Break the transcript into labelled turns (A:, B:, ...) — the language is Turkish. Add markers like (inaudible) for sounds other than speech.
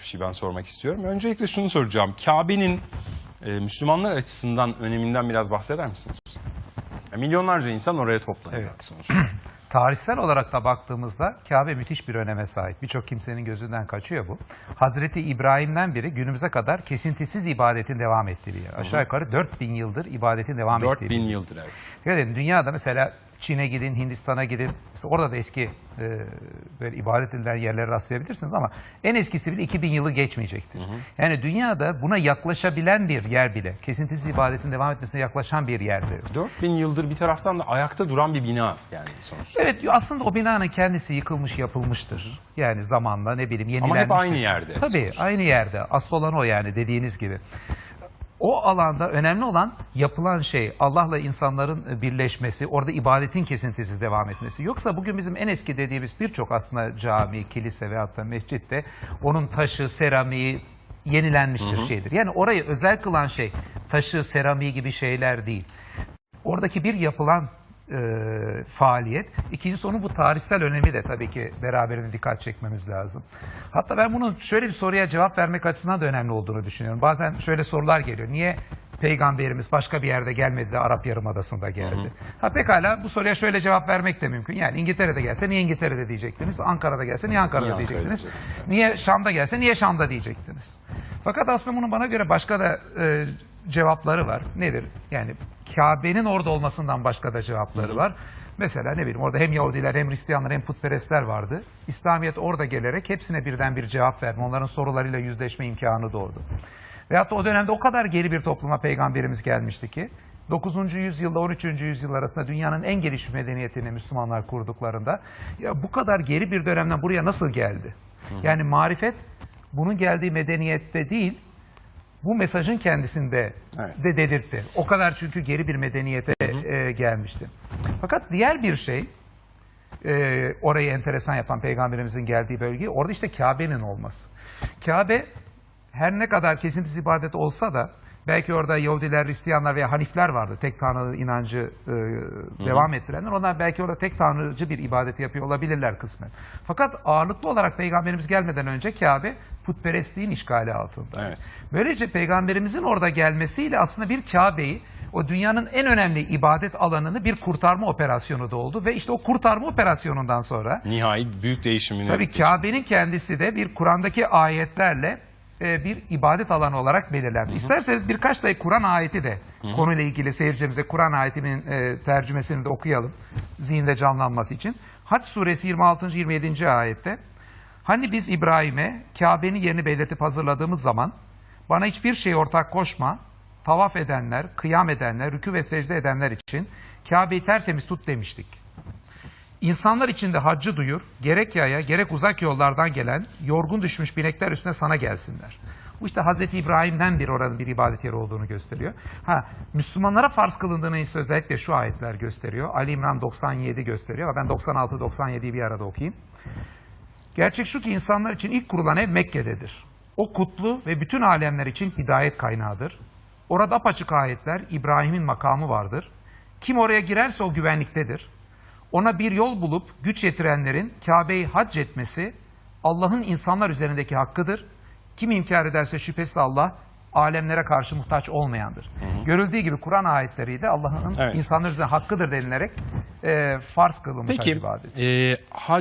A: bir şey ben sormak istiyorum. Öncelikle şunu soracağım. Kabe'nin e, Müslümanlar açısından öneminden biraz bahseder misiniz? Ya milyonlarca insan oraya toplanıyor
B: Evet.
A: sonuçta. (clears throat)
B: Tarihsel olarak da baktığımızda Kabe müthiş bir öneme sahip. Birçok kimsenin gözünden kaçıyor bu. Hazreti İbrahim'den beri günümüze kadar kesintisiz ibadetin devam ettiği bir yer. Aşağı yukarı 4000 yıldır ibadetin devam ettiği bir
A: 4000
B: yer.
A: yıldır evet.
B: Dikkat edin dünyada mesela Çin'e gidin, Hindistan'a gidin. Mesela orada da eski e, böyle ibadet edilen yerlere rastlayabilirsiniz ama en eskisi bile 2000 yılı geçmeyecektir. Yani dünyada buna yaklaşabilen bir yer bile, kesintisiz ibadetin devam etmesine yaklaşan bir yer bile.
A: 4000 yıldır bir taraftan da ayakta duran bir bina yani sonuçta.
B: Evet aslında o binanın kendisi yıkılmış yapılmıştır. Yani zamanla ne bileyim yenilenmiştir.
A: Ama hep aynı yerde
B: Tabii
A: sonuçta.
B: aynı yerde. Asıl olan o yani dediğiniz gibi. O alanda önemli olan yapılan şey Allah'la insanların birleşmesi, orada ibadetin kesintisiz devam etmesi. Yoksa bugün bizim en eski dediğimiz birçok aslında cami, kilise veyahut da mescitte onun taşı, seramiği yenilenmiştir şeydir. Yani orayı özel kılan şey taşı, seramiği gibi şeyler değil oradaki bir yapılan e, faaliyet. İkincisi onun bu tarihsel önemi de tabii ki beraberinde dikkat çekmemiz lazım. Hatta ben bunun şöyle bir soruya cevap vermek açısından da önemli olduğunu düşünüyorum. Bazen şöyle sorular geliyor. Niye peygamberimiz başka bir yerde gelmedi de Arap Yarımadası'nda geldi? Ha pekala bu soruya şöyle cevap vermek de mümkün. Yani İngiltere'de gelse niye İngiltere'de diyecektiniz? Ankara'da gelse niye Ankara'da
A: Niye Ankara'da
B: diyecektiniz?
A: diyecektiniz?
B: Niye Şam'da gelse niye Şam'da diyecektiniz? Fakat aslında bunun bana göre başka da e, cevapları var. Nedir? Yani Kabe'nin orada olmasından başka da cevapları var. Mesela ne bileyim orada hem Yahudiler hem Hristiyanlar hem putperestler vardı. İslamiyet orada gelerek hepsine birden bir cevap verme, onların sorularıyla yüzleşme imkanı doğdu. Veyahut da o dönemde o kadar geri bir topluma peygamberimiz gelmişti ki 9. yüzyılda 13. yüzyıl arasında dünyanın en gelişmiş medeniyetini Müslümanlar kurduklarında ya bu kadar geri bir dönemden buraya nasıl geldi? Yani marifet bunun geldiği medeniyette değil bu mesajın kendisinde
A: Evet.
B: de dedirtti. O kadar çünkü geri bir medeniyete e, gelmişti. Fakat diğer bir şey e, orayı enteresan yapan peygamberimizin geldiği bölge orada işte Kabe'nin olması. Kabe her ne kadar kesintisiz ibadet olsa da belki orada Yahudiler, Hristiyanlar veya Hanifler vardı. Tek tanrı inancı e, devam ettirenler. Onlar belki orada tek tanrıcı bir ibadet yapıyor olabilirler kısmen. Fakat ağırlıklı olarak peygamberimiz gelmeden önce Kabe putperestliğin işgali altında.
A: Evet.
B: Böylece peygamberimizin orada gelmesiyle aslında bir Kabe'yi o dünyanın en önemli ibadet alanını bir kurtarma operasyonu da oldu ve işte o kurtarma operasyonundan sonra
A: Nihai büyük değişimini.
B: tabii Kabe'nin kendisi de bir Kur'an'daki ayetlerle e, bir ibadet alanı olarak belirlendi. İsterseniz birkaç da Kur'an ayeti de konuyla ilgili seyircimize Kur'an ayetinin e, tercümesini de okuyalım zihinde canlanması için. Haç suresi 26. 27. ayette Hani biz İbrahim'e Kabe'nin yerini belirtip hazırladığımız zaman bana hiçbir şey ortak koşma, tavaf edenler, kıyam edenler, rükû ve secde edenler için Kabe'yi tertemiz tut demiştik. İnsanlar içinde haccı duyur, gerek yaya gerek uzak yollardan gelen yorgun düşmüş binekler üstüne sana gelsinler. Bu işte Hazreti İbrahim'den bir oranın bir ibadet yeri olduğunu gösteriyor. Ha, Müslümanlara farz kılındığını ise özellikle şu ayetler gösteriyor. Ali İmran 97 gösteriyor. Ben 96-97'yi bir arada okuyayım. Gerçek şu ki insanlar için ilk kurulan ev Mekke'dedir. O kutlu ve bütün alemler için hidayet kaynağıdır. Orada apaçık ayetler İbrahim'in makamı vardır. Kim oraya girerse o güvenliktedir. Ona bir yol bulup güç yetirenlerin Kabe'yi hac etmesi Allah'ın insanlar üzerindeki hakkıdır. Kim inkar ederse şüphesiz Allah alemlere karşı muhtaç olmayandır. Görüldüğü gibi Kur'an ayetleriyle Allah'ın
A: Evet.
B: insanlar üzerine hakkıdır denilerek e, farz kılınmış
A: Peki
B: ibadet.
A: e, hac